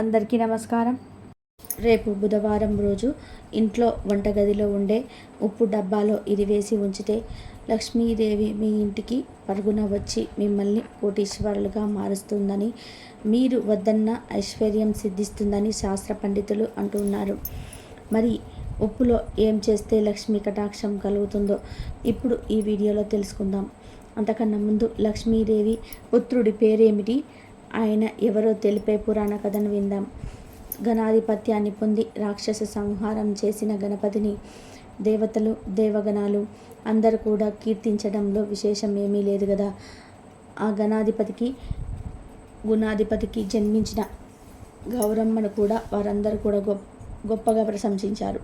అందరికీ నమస్కారం. రేపు బుధవారం రోజు ఇంట్లో వంటగదిలో ఉండే ఉప్పు డబ్బాలో ఇది వేసి ఉంచితే లక్ష్మీదేవి మీ ఇంటికి పరుగున వచ్చి మిమ్మల్ని కోటీశ్వరులుగా మారుస్తుందని మీరు వద్దన్న ఐశ్వర్యం సిద్ధిస్తుందని శాస్త్ర పండితులు అంటున్నారు. మరి ఉప్పులో ఏం చేస్తే లక్ష్మీ కటాక్షం కలుగుతుందో ఇప్పుడు ఈ వీడియోలో తెలుసుకుందాం. అంతకన్నా ముందు లక్ష్మీదేవి పుత్రుడి పేరేమిటి? ఆయన ఎవరో తెలిపే పురాణ కథను విందాం. గణాధిపత్యాన్ని పొంది రాక్షస సంహారం చేసిన గణపతిని దేవతలు దేవగణాలు అందరు కూడా కీర్తించడంలో విశేషం ఏమీ లేదు కదా ఆ గణాధిపతికి గుణాధిపతికి జన్మించిన గౌరమ్మను కూడా వారందరూ కూడా గొప్ప గొప్పగా ప్రశంసించారు.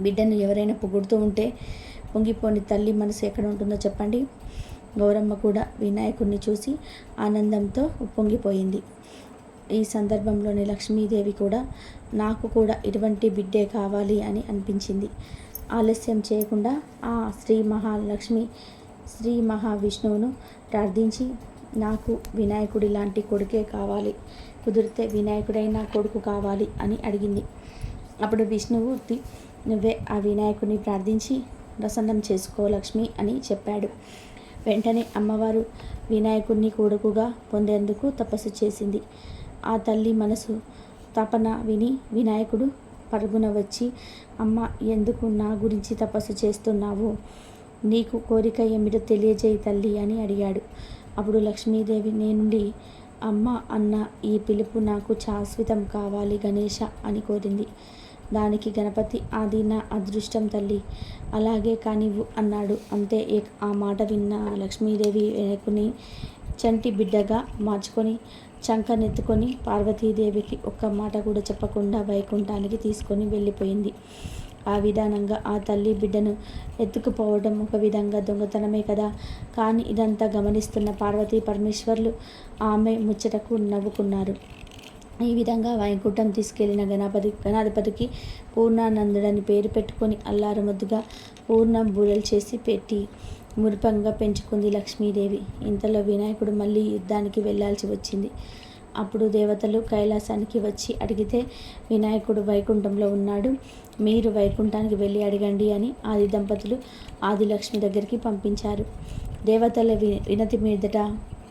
బిడ్డను ఎవరైనా పొగుడుతూ ఉంటే పొంగిపోని తల్లి మనసు ఎక్కడ ఉంటుందో చెప్పండి. గౌరమ్మ కూడా వినాయకుడిని చూసి ఆనందంతో ఉప్పొంగిపోయింది. ఈ సందర్భంలోని లక్ష్మీదేవి కూడా నాకు కూడా ఇటువంటి బిడ్డే కావాలి అని అనిపించింది. ఆలస్యం చేయకుండా ఆ శ్రీ మహాలక్ష్మి శ్రీ మహావిష్ణువును ప్రార్థించి నాకు వినాయకుడి లాంటి కొడుకే కావాలి. కుదిరితే వినాయకుడైన కొడుకు కావాలి అని అడిగింది. అప్పుడు విష్ణుమూర్తి నువ్వే ఆ వినాయకుడిని ప్రార్థించి ప్రసన్నం చేసుకో లక్ష్మి అని చెప్పాడు. వెంటనే అమ్మవారు వినాయకుడిని కొడుకుగా పొందేందుకు తపస్సు చేసింది. ఆ తల్లి మనసు తపన విని వినాయకుడు పరుగున వచ్చి అమ్మ ఎందుకు నా గురించి తపస్సు చేస్తున్నావు? నీకు కోరిక ఏమిటో తెలియజేయి తల్లి అని అడిగాడు. అప్పుడు లక్ష్మీదేవి నేనుండి అమ్మ అన్న ఈ పిలుపు నాకు శాశ్వతం కావాలి గణేష అని కోరింది. దానికి గణపతి అది నా అదృష్టం తల్లి. అలాగే కానివ్వు అన్నాడు. అంతే ఆ మాట విన్న లక్ష్మీదేవి వెనకుని చంటి బిడ్డగా మార్చుకొని చంకనెత్తుకొని పార్వతీదేవికి ఒక్క మాట కూడా చెప్పకుండా వైకుంఠానికి తీసుకొని వెళ్ళిపోయింది. ఆ విధానంగా ఆ తల్లి బిడ్డను ఎత్తుకుపోవడం ఒక విధంగా దొంగతనమే కదా. కానీ ఇదంతా గమనిస్తున్న పార్వతీ పరమేశ్వర్లు ఆమె ముచ్చటకు నవ్వుకున్నారు. ఈ విధంగా వైకుంఠం తీసుకెళ్ళిన గణపతి గణాధిపతికి పూర్ణానందుడని పేరు పెట్టుకొని అల్లారముద్దుగా పూర్ణం బూరెలు చేసి పెట్టి మురిపంగా పెంచుకుంది లక్ష్మీదేవి. ఇంతలో వినాయకుడు మళ్ళీ యుద్ధానికి వెళ్ళాల్సి వచ్చింది. అప్పుడు దేవతలు కైలాసానికి వచ్చి అడిగితే వినాయకుడు వైకుంఠంలో ఉన్నాడు. మీరు వైకుంఠానికి వెళ్ళి అడగండి అని ఆది దంపతులు ఆదిలక్ష్మి దగ్గరికి పంపించారు. దేవతల వినతి మీదట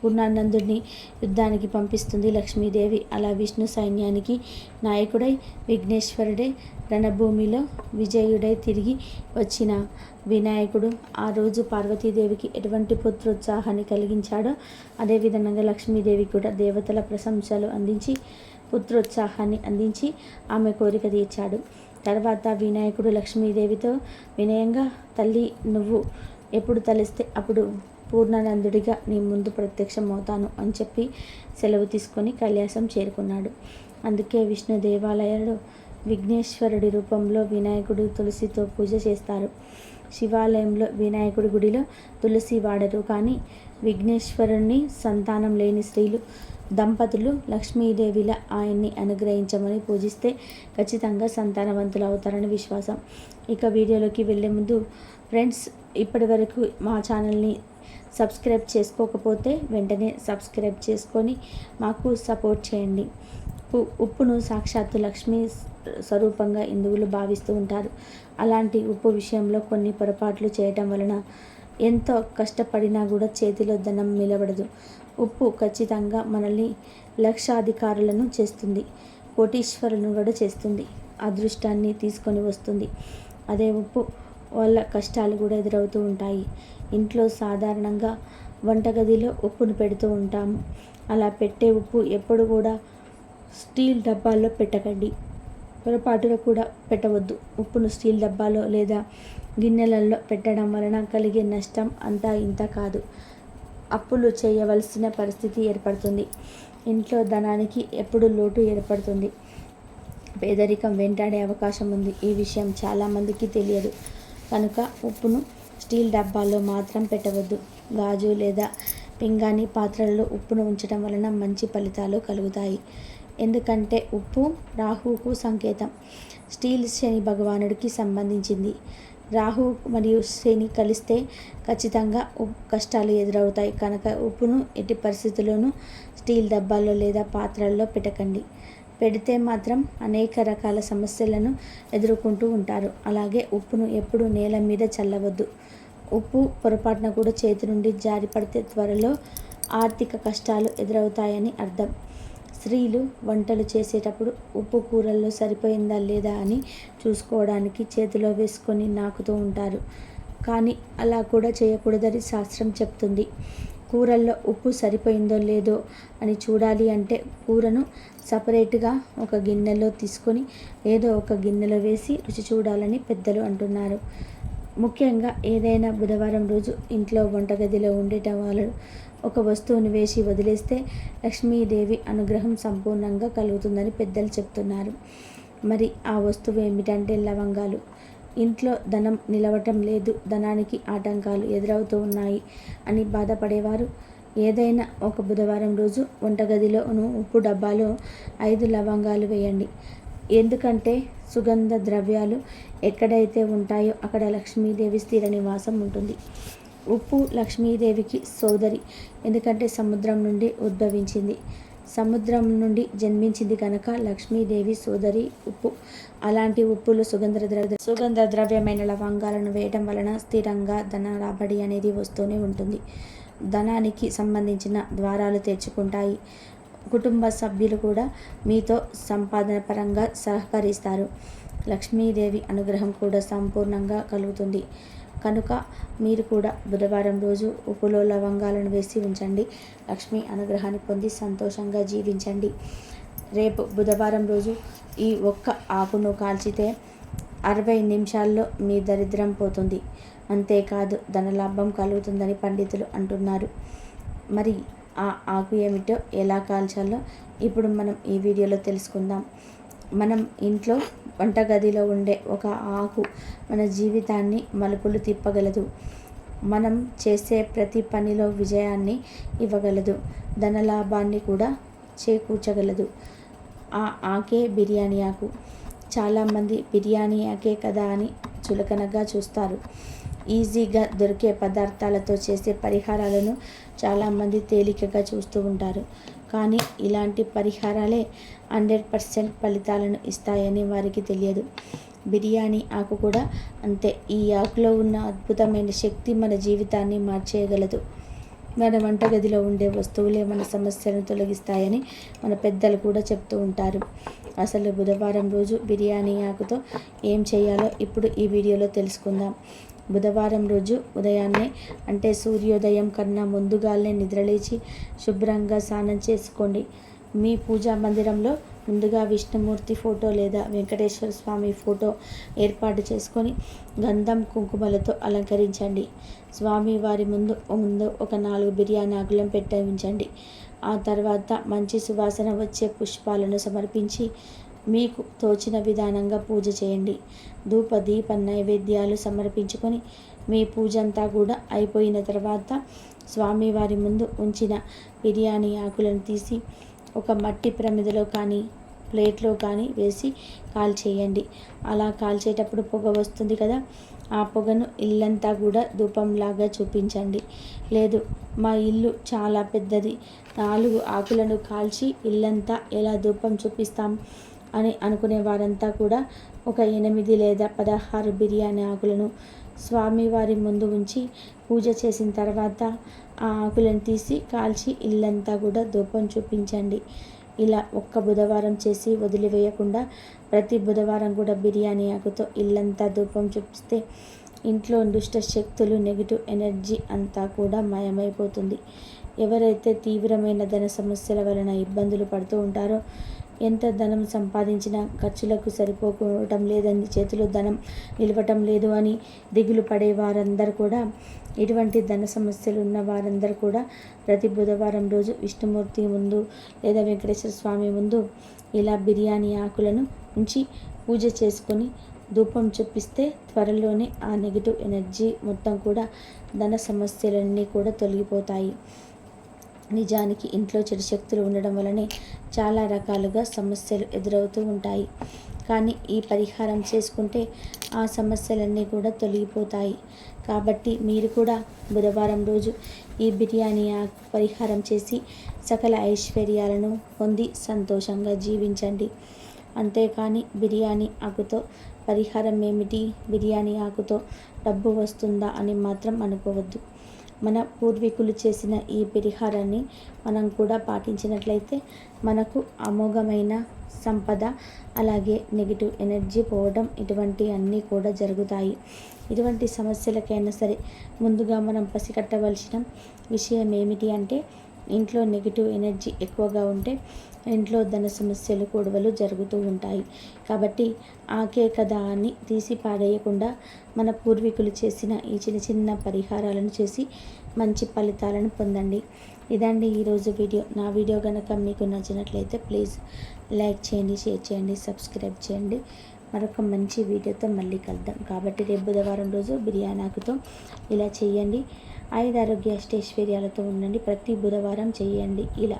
పూర్ణానందుడిని యుద్ధానికి పంపిస్తుంది లక్ష్మీదేవి. అలా విష్ణు సైన్యానికి నాయకుడై విఘ్నేశ్వరుడే రణభూమిలో విజయుడై తిరిగి వచ్చిన వినాయకుడు ఆ రోజు పార్వతీదేవికి ఎటువంటి పుత్రోత్సాహాన్ని కలిగించాడో అదేవిధంగా లక్ష్మీదేవి కూడా దేవతల ప్రశంసలు అందించి పుత్రోత్సాహాన్ని అందించి ఆమె కోరిక తీర్చాడు. తర్వాత వినాయకుడు లక్ష్మీదేవితో వినయంగా తల్లి నువ్వు ఎప్పుడు తలిస్తే అప్పుడు పూర్ణానందుడిగా నీ ముందు ప్రత్యక్షమవుతాను అని చెప్పి సెలవు తీసుకొని కైలాసం చేరుకున్నాడు. అందుకే విష్ణు దేవాలయాలు విఘ్నేశ్వరుడి రూపంలో వినాయకుడు తులసితో పూజ చేస్తారు. శివాలయంలో వినాయకుడి గుడిలో తులసి వాడరు. కానీ విఘ్నేశ్వరుణ్ణి సంతానం లేని స్త్రీలు దంపతులు లక్ష్మీదేవిలా ఆయన్ని అనుగ్రహించమని పూజిస్తే ఖచ్చితంగా సంతానవంతులు అవుతారని విశ్వాసం. ఇక వీడియోలోకి వెళ్ళే ముందు ఫ్రెండ్స్ ఇప్పటి వరకు మా ఛానల్ని సబ్స్క్రైబ్ చేసుకోకపోతే వెంటనే సబ్స్క్రైబ్ చేసుకొని మాకు సపోర్ట్ చేయండి. ఉప్పును సాక్షాత్తు లక్ష్మీ స్వరూపంగా హిందువులు భావిస్తూ ఉంటారు. అలాంటి ఉప్పు విషయంలో కొన్ని పొరపాట్లు చేయటం వలన ఎంతో కష్టపడినా కూడా చేతిలో ధనం నిలబడదు. ఉప్పు ఖచ్చితంగా మనల్ని లక్షాధికారులను చేస్తుంది. కోటీశ్వరులను కూడా చేస్తుంది. అదృష్టాన్ని తీసుకొని వస్తుంది. అదే ఉప్పు వాళ్ళ కష్టాలు కూడా ఎదురవుతూ ఉంటాయి. ఇంట్లో సాధారణంగా వంటగదిలో ఉప్పును పెడుతూ ఉంటాము. అలా పెట్టే ఉప్పు ఎప్పుడు కూడా స్టీల్ డబ్బాల్లో పెట్టకండి. పొరపాటున కూడా పెట్టవద్దు. ఉప్పును స్టీల్ డబ్బాలో లేదా గిన్నెలలో పెట్టడం వలన కలిగే నష్టం అంతా ఇంత కాదు. అప్పులు చేయవలసిన పరిస్థితి ఏర్పడుతుంది. ఇంట్లో ధనానికి ఎప్పుడు లోటు ఏర్పడుతుంది. పేదరికం వెంటాడే అవకాశం ఉంది. ఈ విషయం చాలామందికి తెలియదు. కనుక ఉప్పును స్టీల్ డబ్బాల్లో మాత్రం పెట్టవద్దు. గాజు లేదా పింగాణి పాత్రలలో ఉప్పును ఉంచడం వలన మంచి ఫలితాలు కలుగుతాయి. ఎందుకంటే ఉప్పు రాహువుకు సంకేతం. స్టీల్ శని భగవానుడికి సంబంధించింది. రాహు మరియు శని కలిస్తే ఖచ్చితంగా ఉప్ కష్టాలు ఎదురవుతాయి. కనుక ఉప్పును ఎట్టి పరిస్థితుల్లోనూ స్టీల్ డబ్బాల్లో లేదా పాత్రల్లో పెట్టకండి. పెడితే మాత్రం అనేక రకాల సమస్యలను ఎదుర్కొంటూ ఉంటారు. అలాగే ఉప్పును ఎప్పుడు నేల మీద చల్లవద్దు. ఉప్పు పొరపాటున కూడా చేతి నుండి జారి పడితే త్వరలో ఆర్థిక కష్టాలు ఎదురవుతాయని అర్థం. స్త్రీలు వంటలు చేసేటప్పుడు ఉప్పు కూరల్లో సరిపోయిందా లేదా అని చూసుకోవడానికి చేతిలో వేసుకొని నాకుతూ ఉంటారు. కానీ అలా కూడా చేయకూడదని శాస్త్రం చెప్తుంది. కూరల్లో ఉప్పు సరిపోయిందో లేదో అని చూడాలి అంటే కూరను సపరేట్గా ఒక గిన్నెలో తీసుకొని ఏదో ఒక గిన్నెలో వేసి రుచి చూడాలని పెద్దలు అంటున్నారు. ముఖ్యంగా ఏదైనా బుధవారం రోజు ఇంట్లో వంటగదిలో ఉండేట వాళ్ళు ఒక వస్తువును వేసి వదిలేస్తే లక్ష్మీదేవి అనుగ్రహం సంపూర్ణంగా కలుగుతుందని పెద్దలు చెప్తున్నారు. మరి ఆ వస్తువు ఏమిటంటే లవంగాలు. ఇంట్లో ధనం నిలవటం లేదు ధనానికి ఆటంకాలు ఎదురవుతూ ఉన్నాయి అని బాధపడేవారు. ఏదైనా ఒక బుధవారం రోజు వంటగదిలోను ఉప్పు డబ్బాలో ఐదు లవంగాలు వేయండి. ఎందుకంటే సుగంధ ద్రవ్యాలు ఎక్కడైతే ఉంటాయో అక్కడ లక్ష్మీదేవి స్థిర నివాసం ఉంటుంది. ఉప్పు లక్ష్మీదేవికి సోదరి ఎందుకంటే సముద్రం నుండి ఉద్భవించింది. సముద్రం నుండి జన్మించింది కనుక లక్ష్మీదేవి సోదరి ఉప్పు. అలాంటి ఉప్పులు సుగంధ ద్రవ్య సుగంధ ద్రవ్యమైన లవంగాలను వేయడం వలన స్థిరంగా ధన రాబడి అనేది వస్తూనే ఉంటుంది. ధనానికి సంబంధించిన ద్వారాలు తెరుచుకుంటాయి. కుటుంబ సభ్యులు కూడా మీతో సంపాదన పరంగా సహకరిస్తారు. లక్ష్మీదేవి అనుగ్రహం కూడా సంపూర్ణంగా కలుగుతుంది. కనుక మీరు కూడా బుధవారం రోజు ఉప్పులో లవంగాలను వేసి ఉంచండి. లక్ష్మీ అనుగ్రహాన్ని పొంది సంతోషంగా జీవించండి. రేపు బుధవారం రోజు ఈ ఒక్క ఆకును కాల్చితే అరవై నిమిషాల్లో మీ దరిద్రం పోతుంది. అంతేకాదు ధనలాభం కలుగుతుందని పండితులు అంటున్నారు. మరి ఆ ఆకు ఏమిటో ఎలా కాల్చాలో ఇప్పుడు మనం ఈ వీడియోలో తెలుసుకుందాం. మనం ఇంట్లో వంటగదిలో ఉండే ఒక ఆకు మన జీవితాన్ని మలుపులు తిప్పగలదు. మనం చేసే ప్రతి పనిలో విజయాన్ని ఇవ్వగలదు. ధనలాభాన్ని కూడా చేకూర్చగలదు. ఆ ఆకే బిర్యానీ ఆకు. చాలామంది బిర్యానీ ఆకే కదా అని చులకనగా చూస్తారు. ఈజీగా దొరికే పదార్థాలతో చేసే పరిహారాలను చాలామంది తేలికగా చూస్తూ ఉంటారు. కానీ ఇలాంటి పరిహారాలే హండ్రెడ్ పర్సెంట్ ఫలితాలను ఇస్తాయని వారికి తెలియదు. బిర్యానీ ఆకు కూడా అంతే. ఈ ఆకులో ఉన్న అద్భుతమైన శక్తి మన జీవితాన్ని మార్చేయగలదు. మన వంటగదిలో ఉండే వస్తువులే మన సమస్యలను తొలగిస్తాయని మన పెద్దలు కూడా చెప్తూ ఉంటారు. అసలు బుధవారం రోజు బిర్యానీ ఆకుతో ఏం చేయాలో ఇప్పుడు ఈ వీడియోలో తెలుసుకుందాం. బుధవారం రోజు ఉదయాన్నే అంటే సూర్యోదయం కన్నా ముందుగానే నిద్రలేచి శుభ్రంగా స్నానం చేసుకోండి. మీ పూజా మందిరంలో ముందుగా విష్ణుమూర్తి ఫోటో లేదా వెంకటేశ్వర స్వామి ఫోటో ఏర్పాటు చేసుకొని గంధం కుంకుమలతో అలంకరించండి. స్వామి వారి ముందు ముందు ఒక నాలుగు బిర్యానీ ఆకులం పెట్టవించండి ఆ తర్వాత మంచి సువాసన వచ్చే పుష్పాలను సమర్పించి మీకు తోచిన విధానంగా పూజ చేయండి. ధూప దీప నైవేద్యాలు సమర్పించుకొని మీ పూజ అంతా కూడా అయిపోయిన తర్వాత స్వామివారి ముందు ఉంచిన బిర్యానీ ఆకులను తీసి ఒక మట్టి ప్రమిదలో కానీ ప్లేట్లో కానీ వేసి కాల్చేయండి అలా కాల్చేటప్పుడు పొగ వస్తుంది కదా ఆ పొగను ఇల్లంతా కూడా ధూపంలాగా చూపించండి. లేదు మా ఇల్లు చాలా పెద్దది. నాలుగు ఆకులను కాల్చి ఇల్లంతా ఎలా ధూపం చూపిస్తాం? అని అనుకునే వారంతా కూడా ఒక ఎనిమిది లేదా పదహారు బిర్యానీ ఆకులను స్వామివారి ముందు ఉంచి పూజ చేసిన తర్వాత ఆ ఆకులను తీసి కాల్చి ఇల్లంతా కూడా ధూపం చూపించండి. ఇలా ఒక్క బుధవారం చేసి వదిలివేయకుండా ప్రతి బుధవారం కూడా బిర్యానీ ఆకుతో ఇల్లంతా ధూపం చూపిస్తే ఇంట్లో దుష్ట శక్తులు నెగిటివ్ ఎనర్జీ అంతా కూడా మాయమైపోతుంది. ఎవరైతే తీవ్రమైన ధన సమస్యల వలన ఇబ్బందులు పడుతూ ఉంటారో ఎంత ధనం సంపాదించినా ఖర్చులకు సరిపోవటం లేదని చేతిలో ధనం నిలవటం లేదు అని దిగులు పడే వారందరూ కూడా ఇటువంటి ధన సమస్యలు ఉన్న వారందరూ కూడా ప్రతి బుధవారం రోజు విష్ణుమూర్తి ముందు లేదా వెంకటేశ్వర స్వామి ముందు ఇలా బిర్యానీ ఆకులను ఉంచి పూజ చేసుకొని ధూపం చూపిస్తే త్వరలోనే ఆ నెగిటివ్ ఎనర్జీ మొత్తం కూడా ధన సమస్యలన్నీ కూడా తొలగిపోతాయి. నిజానికి ఇంట్లో చెడు శక్తులు ఉండడం వలనే చాలా రకాలుగా సమస్యలు ఎదురవుతూ ఉంటాయి. కానీ ఈ పరిహారం చేసుకుంటే ఆ సమస్యలన్నీ కూడా తొలగిపోతాయి. కాబట్టి మీరు కూడా బుధవారం రోజు ఈ బిర్యానీ ఆకు పరిహారం చేసి సకల ఐశ్వర్యాలను పొంది సంతోషంగా జీవించండి. అంతేకాని బిర్యానీ ఆకుతో పరిహారం ఏమిటి? బిర్యానీ ఆకుతో డబ్బు వస్తుందా అని మాత్రం అనుకోవద్దు. మన పూర్వీకులు చేసిన ఈ పరిహారాన్ని మనం కూడా పాటించినట్లయితే మనకు అమోఘమైన సంపద అలాగే నెగిటివ్ ఎనర్జీ పోవడం ఇటువంటి అన్నీ కూడా జరుగుతాయి. ఇటువంటి సమస్యలకైనా సరే ముందుగా మనం పసిగట్టవలసిన విషయం ఏమిటి అంటే ఇంట్లో నెగిటివ్ ఎనర్జీ ఎక్కువగా ఉంటే ఇంట్లో ధన సమస్యలు గొడవలు జరుగుతూ ఉంటాయి. కాబట్టి ఆకే కదా అని తీసి పాడేయకుండా మన పూర్వీకులు చేసిన ఈ చిన్న చిన్న పరిహారాలను చేసి మంచి ఫలితాలను పొందండి. ఇదండి ఈరోజు వీడియో. నా వీడియో కనుక మీకు నచ్చినట్లయితే ప్లీజ్ లైక్ చేయండి షేర్ చేయండి సబ్స్క్రైబ్ చేయండి. మరొక మంచి వీడియోతో మళ్ళీ కలుద్దాం. కాబట్టి రేపు బుధవారం రోజు బిర్యానీ ఆకుతో ఇలా చేయండి. ఐదారు ఆరోగ్య అష్టైశ్వర్యాలతో ఉండండి. ప్రతి బుధవారం చేయండి. ఇలా.